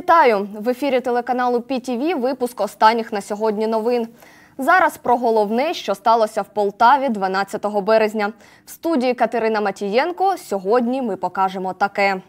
Вітаю в ефірі телеканалу ПІТІВІ. Випуск останніх на сьогодні новин. Зараз про головне, що сталося в Полтаві 12 березня. В студії Катерина Матієнко. Сьогодні ми покажемо таке.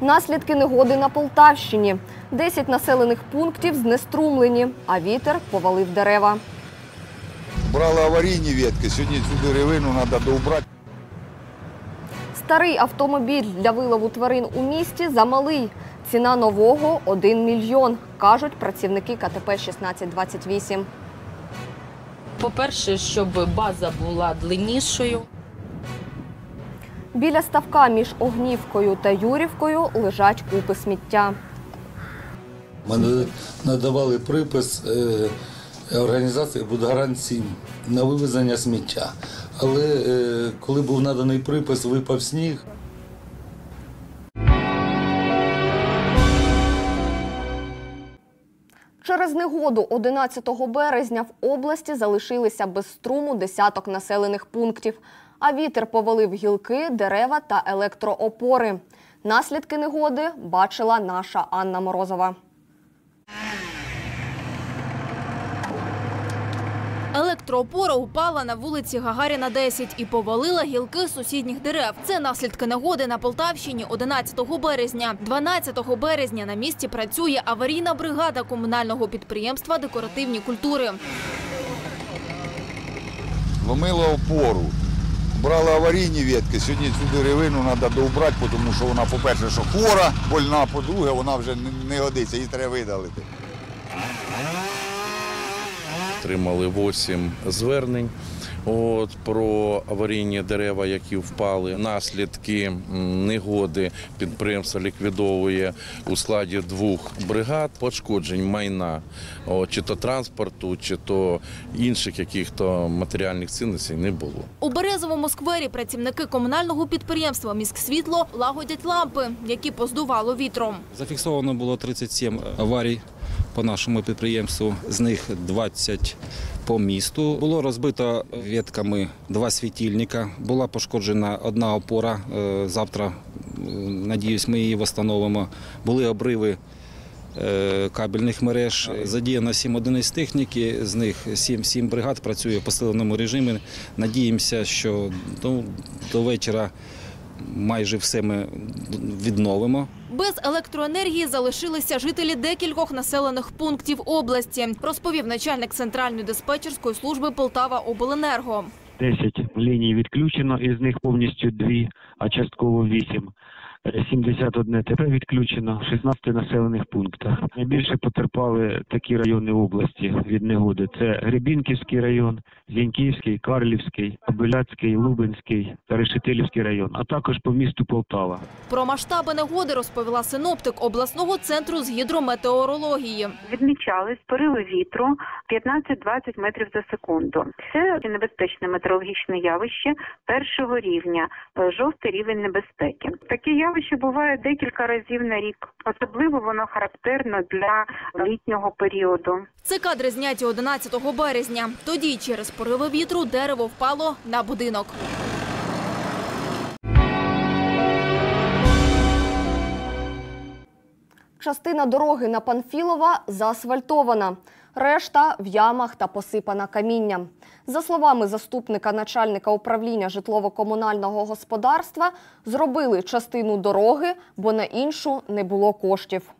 Наслідки негоди на Полтавщині. 10 населених пунктів знеструмлені, а вітер повалив дерева. Брали аварійні ветки, сьогодні цю деревину треба доубрати. Старий автомобіль для вилову тварин у місті замалий. Ціна нового 1 мільйон, кажуть працівники КТП 1628. По-перше, щоб база була длиннішою. Біля ставка між Огнівкою та Юрівкою лежать купи сміття. Ми надавали припис е, організації «Будгарант 7» на вивезення сміття. Але е, коли був наданий припис, випав сніг. Через негоду 11 березня в області залишилися без струму десяток населених пунктів, а вітер повалив гілки, дерева та електроопори. Наслідки негоди бачила наша Анна Морозова. Електроопора упала на вулиці Гагаріна 10 і повалила гілки сусідніх дерев. Це наслідки негоди на Полтавщині 11 березня. 12 березня на місці працює аварійна бригада комунального підприємства декоративні культури. Ломила опору. Брали аварійні ветки, сьогодні цю деревину треба доубрати, тому що вона, по-перше, хвора, больна, по-друге, вона вже не годиться, її треба видалити. Отримали 8 звернень от, про аварійні дерева, які впали. Наслідки негоди підприємство ліквідовує у складі двох бригад пошкоджень майна, от, чи то транспорту, чи то інших яких-то матеріальних цінностей не було. У Березовому сквері працівники комунального підприємства «Міськсвітло» лагодять лампи, які поздувало вітром. Зафіксовано було 37 аварій по нашому підприємству, з них 20 по місту. Було розбито ветками два світильника, була пошкоджена одна опора. Е, Завтра, надіюсь, ми її встановимо. Були обриви е, кабельних мереж. Задіяно 7 одиниць техніки, з них 7, 7 бригад працює в посиленому режимі. Надіємося, що до, до вечора майже все ми відновимо. Без електроенергії залишилися жителі декількох населених пунктів області, розповів начальник центральної диспетчерської служби Полтава Обленерго. 10 ліній відключено, із них повністю дві, а частково 8. Е, 71 ТП відключено в 16 населених пунктах. Найбільше потерпали такі райони області від негоди. Це Гребінківський район, Зіньківський, Карлівський, Обиляцький, Лубенський та Решетилівський район, а також по місту Полтава. Про масштаби негоди розповіла синоптик обласного центру з гідрометеорології. відмічались пориви вітру 15-20 метрів за секунду. Це небезпечне метеорологічне явище першого рівня, жовтий рівень небезпеки. Таке явище буває декілька разів на рік. Особливо воно характерно для літнього періоду. Це кадри зняті 11 березня. Тоді через пориви вітру дерево впало на будинок. Частина дороги на Панфілова заасфальтована. Решта в ямах та посипана камінням. За словами заступника начальника управління житлово-комунального господарства, зробили частину дороги, бо на іншу не було коштів.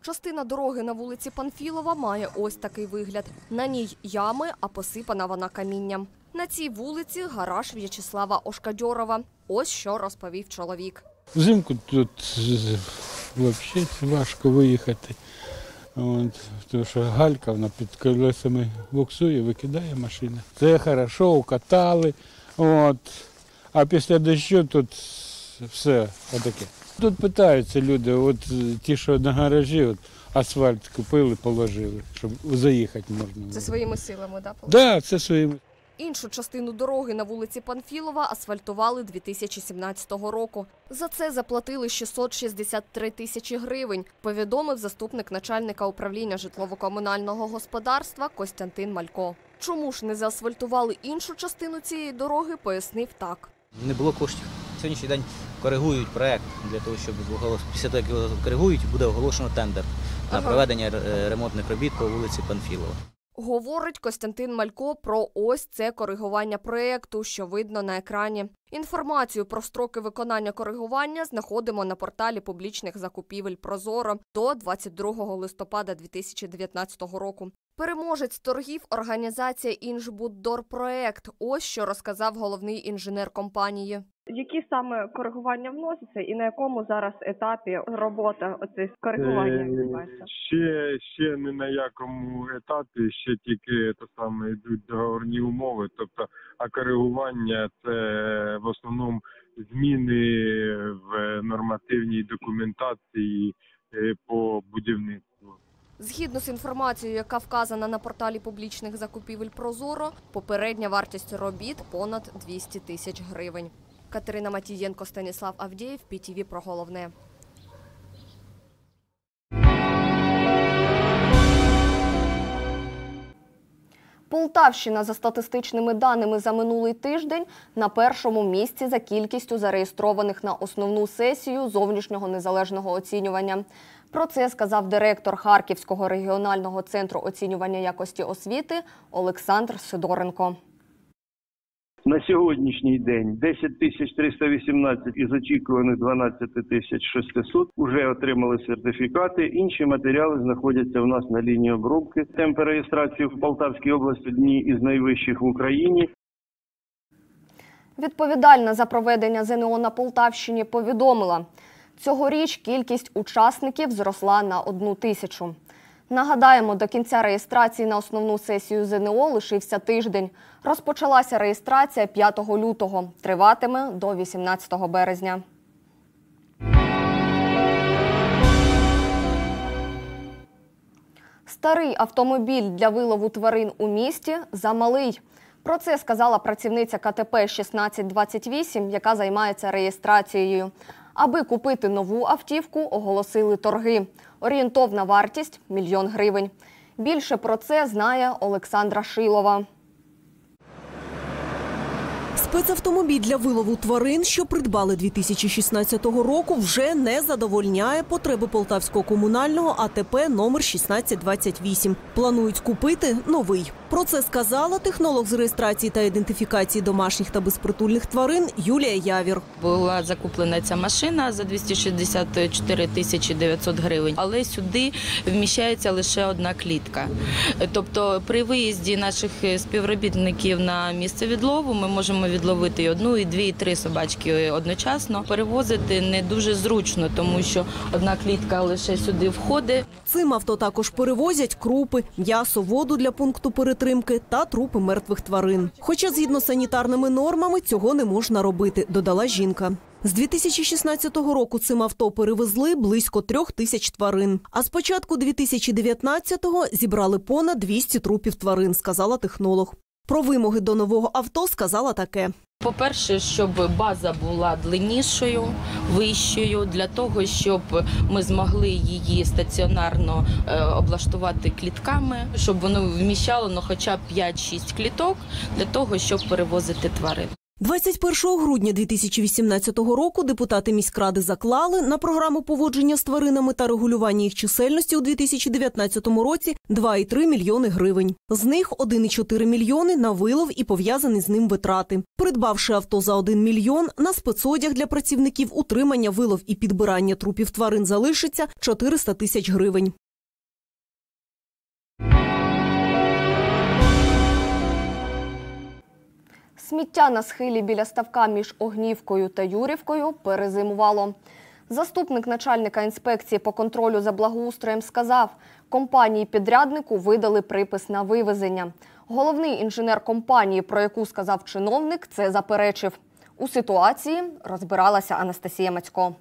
Частина дороги на вулиці Панфілова має ось такий вигляд. На ній ями, а посипана вона камінням. На цій вулиці гараж В'ячеслава Ошкадьорова. Ось що розповів чоловік. Взимку тут взагалі важко виїхати. От, тому що галька вона під колесами буксує, викидає машина. Це хорошо, укатали. От. А після дощу тут все отаке. Тут питаються люди, от ті, що на гаражі, от, асфальт купили, положили, щоб заїхати можна. Це своїми силами, да? Так, да, це своїми. Іншу частину дороги на вулиці Панфілова асфальтували 2017 року. За це заплатили 663 тисячі гривень, повідомив заступник начальника управління житлово-комунального господарства Костянтин Малько. Чому ж не заасфальтували іншу частину цієї дороги, пояснив так. Не було коштів. Сьогоднішній день коригують проект для того, щоб після того, як його коригують, буде оголошено тендер на проведення е, ремонтних робіт по вулиці Панфілова. Говорить Костянтин Малько про ось це коригування проєкту, що видно на екрані. Інформацію про строки виконання коригування знаходимо на порталі публічних закупівель Прозоро до 22 листопада 2019 року. Переможець торгів організація «Інжбуддорпроект». Ось що розказав головний інженер компанії. Які саме коригування вносяться і на якому зараз етапі робота оцих коригування Е, відбувається? Ще, ще не на якому етапі, ще тільки то саме йдуть договорні умови. Тобто, а коригування це в основному зміни в нормативній документації е, по будівництву. Згідно з інформацією, яка вказана на порталі публічних закупівель Прозоро, попередня вартість робіт понад 200 тисяч гривень. Катерина Матієнко, Станіслав Авдєєв, ПІТІВІ про головне. Полтавщина за статистичними даними за минулий тиждень на першому місці за кількістю зареєстрованих на основну сесію зовнішнього незалежного оцінювання. Про це сказав директор Харківського регіонального центру оцінювання якості освіти Олександр Сидоренко. На сьогоднішній день 10 тисяч 318 із очікуваних 12 тисяч 600 вже отримали сертифікати. Інші матеріали знаходяться у нас на лінії обробки. Темпи реєстрації в Полтавській області одні із найвищих в Україні. Відповідальна за проведення ЗНО на Полтавщині повідомила, цьогоріч кількість учасників зросла на одну тисячу. Нагадаємо, до кінця реєстрації на основну сесію ЗНО лишився тиждень. Розпочалася реєстрація 5 лютого, триватиме до 18 березня. Старий автомобіль для вилову тварин у місті замалий. Про це сказала працівниця КТП 1628, яка займається реєстрацією. Аби купити нову автівку, оголосили торги. Орієнтовна вартість мільйон гривень. Більше про це знає Олександра Шилова. Спецавтомобіль для вилову тварин, що придбали 2016 року, вже не задовольняє потреби полтавського комунального АТП номер 1628. Планують купити новий. Про це сказала технолог з реєстрації та ідентифікації домашніх та безпритульних тварин Юлія Явір. Була закуплена ця машина за 264 тисячі 900 гривень, але сюди вміщається лише одна клітка. Тобто, при виїзді наших співробітників на місце відлову ми можемо відловити і одну, і дві, і три собачки одночасно. Перевозити не дуже зручно, тому що одна клітка лише сюди входить. Цим авто також перевозять крупи, м'ясо, воду для пункту перетримки та трупи мертвих тварин. Хоча згідно з санітарними нормами цього не можна робити, додала жінка. З 2016 року цим авто перевезли близько трьох тисяч тварин. А з початку 2019-го зібрали понад 200 трупів тварин, сказала технолог. Про вимоги до нового авто сказала таке. По-перше, щоб база була длиннішою, вищою, для того, щоб ми змогли її стаціонарно е, облаштувати клітками, щоб воно вміщало ну, хоча б 5-6 кліток для того, щоб перевозити тварин. 21 грудня 2018 року депутати міськради заклали на програму поводження з тваринами та регулювання їх чисельності у 2019 році 2,3 мільйони гривень. З них 1,4 мільйони на вилов і пов'язані з ним витрати. Придбавши авто за 1 мільйон, на спецодяг для працівників утримання вилов і підбирання трупів тварин залишиться 400 тисяч гривень. Сміття на схилі біля ставка між Огнівкою та Юрівкою перезимувало. Заступник начальника інспекції по контролю за благоустроєм сказав, компанії-підряднику видали припис на вивезення. Головний інженер компанії, про яку сказав чиновник, це заперечив. У ситуації розбиралася Анастасія Мацько.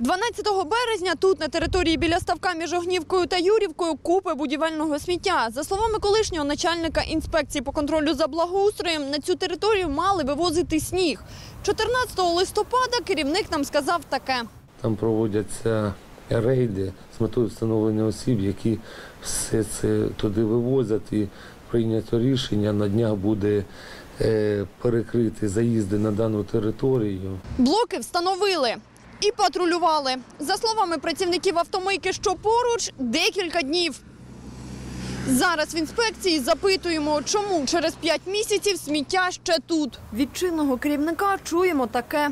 12 березня тут, на території біля ставка між Огнівкою та Юрівкою, купи будівельного сміття. За словами колишнього начальника інспекції по контролю за благоустроєм, на цю територію мали вивозити сніг. 14 листопада керівник нам сказав таке. Там проводяться рейди з метою встановлення осіб, які все це туди вивозять. І прийнято рішення. На днях буде е, перекрити заїзди на дану територію. Блоки встановили і патрулювали. За словами працівників автомийки, що поруч, декілька днів. Зараз в інспекції запитуємо, чому через 5 місяців сміття ще тут. Від чинного керівника чуємо таке.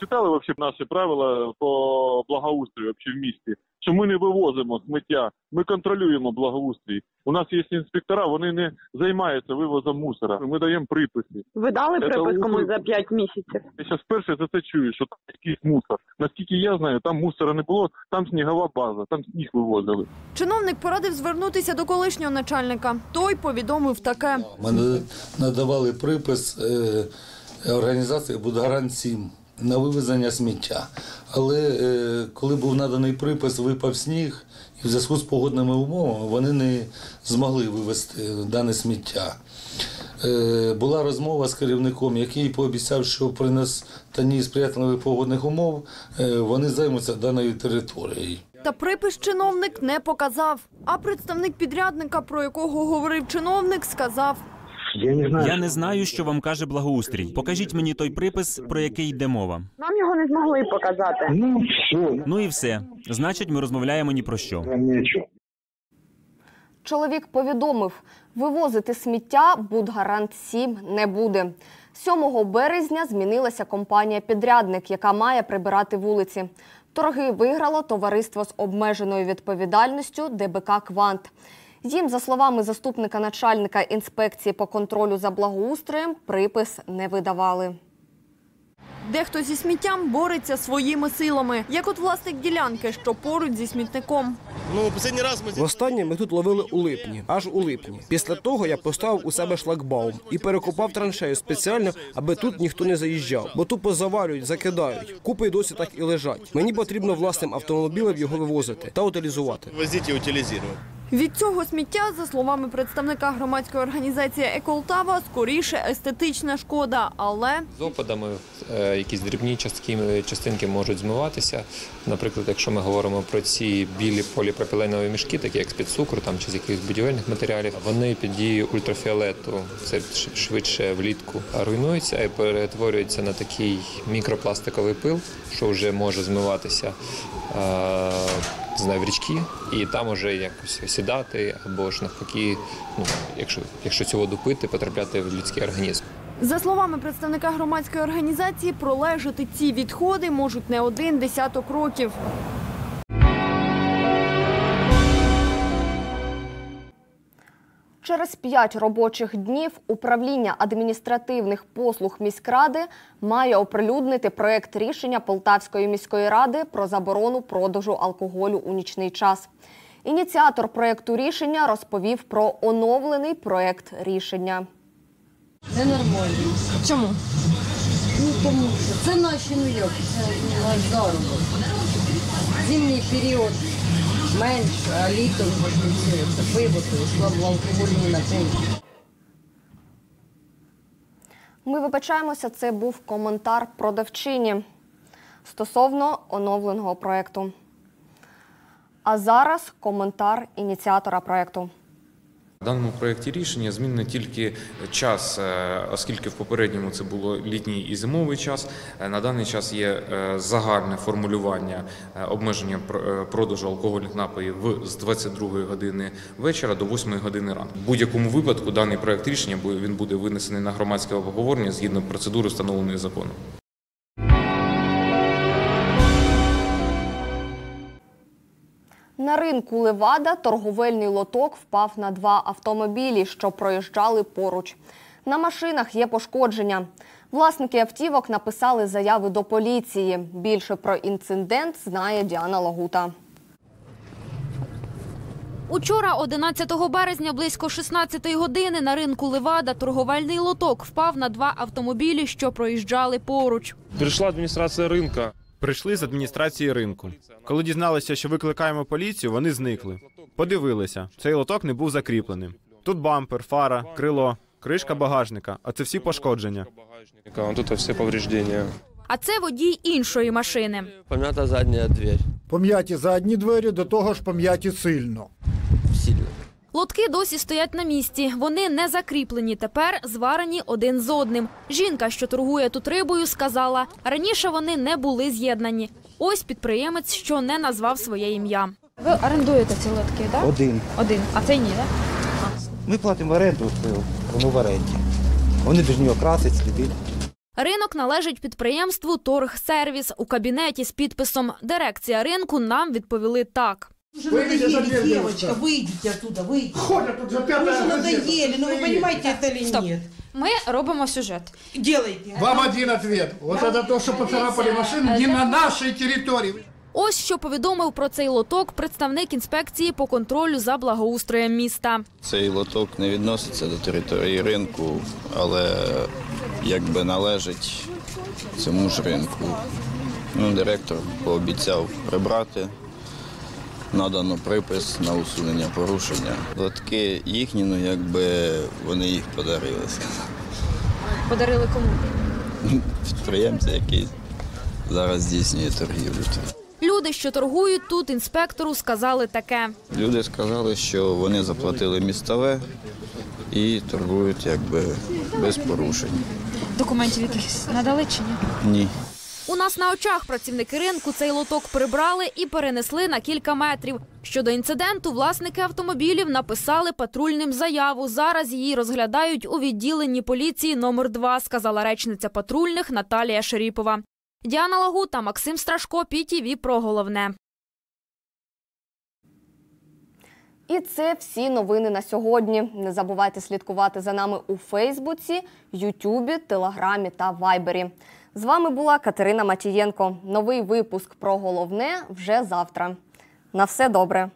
Читали всі наші правила по благоустрою в місті, що ми не вивозимо сміття, ми контролюємо благоустрій. У нас є інспектора, вони не займаються вивозом мусора. Ми даємо приписи. Ви дали Це припис комусь за 5 місяців? Я зараз вперше за це чую, що там якийсь мусор. Наскільки я знаю, там мусора не було, там снігова база, там сніг вивозили. Чиновник порадив звернутися до колишнього начальника. Той повідомив таке. Ми надавали припис е, організації Будгарант 7 на вивезення сміття. Але е, коли був наданий припис, випав сніг, і в зв'язку з погодними умовами вони не змогли вивезти дане сміття. Е, була розмова з керівником, який пообіцяв, що при настанні сприятливих погодних умов е, вони займуться даною територією. Та припис чиновник не показав. А представник підрядника, про якого говорив чиновник, сказав. Я не знаю, Я не знаю, що вам каже благоустрій. Покажіть мені той припис, про який йде мова. Нам його не змогли показати. Ну все. Ну і все. Значить, ми розмовляємо ні про що. Чоловік повідомив, вивозити сміття Будгарант 7 не буде. 7 березня змінилася компанія-підрядник, яка має прибирати вулиці. Торги виграло товариство з обмеженою відповідальністю ДБК Квант. Їм, за словами заступника начальника інспекції по контролю за благоустроєм, припис не видавали. Дехто зі сміттям бореться своїми силами, як от власник ділянки, що поруч зі смітником. Ну, останній раз ми Востаннє ми тут ловили у липні, аж у липні. Після того я поставив у себе шлагбаум і перекопав траншею спеціально, аби тут ніхто не заїжджав, бо тупо завалюють, закидають. Купи й досі так і лежать. Мені потрібно власним автомобілем його вивозити та утилізувати. возіть і утилізувати. Від цього сміття, за словами представника громадської організації Еколтава, скоріше естетична шкода, але З опадами е, якісь дрібні частки, частинки можуть змиватися. Наприклад, якщо ми говоримо про ці білі поліпропіленові мішки, такі як з-під цукру там, чи з якихось будівельних матеріалів, вони під дією ультрафіолету, це швидше влітку, руйнуються і перетворюються на такий мікропластиковий пил, що вже може змиватися. е, не знаю, в річки, і там уже якось сідати, або ж навпаки, ну, якщо, якщо цю воду пити, потрапляти в людський організм. за словами представника громадської організації, пролежати ці відходи можуть не один десяток років. Через п'ять робочих днів управління адміністративних послуг міськради має оприлюднити проект рішення Полтавської міської ради про заборону продажу алкоголю у нічний час. Ініціатор проекту рішення розповів про оновлений проект рішення. Ненормально. Чому? Ну тому що це наші ну як, це наш заробок. Зимній період менше, а літом то слабо алкогольні напої. Ми вибачаємося, це був коментар продавчині стосовно оновленого проекту. А зараз коментар ініціатора проекту. Даному проєкті рішення змінено тільки час, е, оскільки в попередньому це було літній і зимовий час. е, На даний час є е, загальне формулювання обмеження пр- продажу алкогольних напоїв з 22 години вечора до 8 години ранку. В будь-якому випадку даний проєкт рішення він буде винесений на громадське обговорення згідно процедури, встановленої законом. На ринку Левада торговельний лоток впав на два автомобілі, що проїжджали поруч. На машинах є пошкодження. Власники автівок написали заяви до поліції. Більше про інцидент знає Діана Лагута. Учора, 11 березня, близько 16 години на ринку Левада торговельний лоток впав на два автомобілі, що проїжджали поруч. Прийшла адміністрація ринка. Прийшли з адміністрації ринку. Коли дізналися, що викликаємо поліцію, вони зникли. Подивилися, цей лоток не був закріпленим. Тут бампер, фара, крило, кришка багажника, а це всі пошкодження. Тут всі повреждення. А це водій іншої машини. Пом'ята задня двері. Пом'яті задні двері, до того ж пом'яті сильно. Сильно. Лотки досі стоять на місці. Вони не закріплені. Тепер зварені один з одним. Жінка, що торгує тут рибою, сказала, раніше вони не були з'єднані. Ось підприємець, що не назвав своє ім'я. Ви орендуєте ці лотки, так? Один. Один. А цей ні, так? Ми платимо оренду, воно в оренді. Вони повинні окрасити, слідити. Ринок належить підприємству Торгсервіс. У кабінеті з підписом Дирекція ринку нам відповіли так. Уже надоели, девочка, выйдите оттуда, выйдите. Ходят тут за Вы уже надоели, ну вы понимаете это или Стоп. нет? Ми робимо сюжет. Делайте. Вам один ответ. Вот это то, что поцарапали машину не на нашей территории. Ось що повідомив про цей лоток представник інспекції по контролю за благоустроєм міста. Цей лоток не відноситься до території ринку, але якби належить цьому ж ринку. Ну, директор пообіцяв прибрати. Надано припис на усунення порушення. Лотки їхні, ну якби вони їх подарили. Подарили кому? Підприємця, який зараз здійснює торгівлю. Люди, що торгують тут, інспектору сказали таке. Люди сказали, що вони заплатили містове і торгують якби без порушень. Документів якихось надали чи ні? Ні. У нас на очах працівники ринку цей лоток прибрали і перенесли на кілька метрів. Щодо інциденту, власники автомобілів написали патрульним заяву. Зараз її розглядають у відділенні поліції номер 2 сказала речниця патрульних Наталія Шеріпова. Діана Лагута, Максим Страшко, ПІТІВІ про головне. І це всі новини на сьогодні. Не забувайте слідкувати за нами у Фейсбуці, Ютубі, Телеграмі та Вайбері. З вами була Катерина Матієнко. Новий випуск про головне вже завтра. На все добре.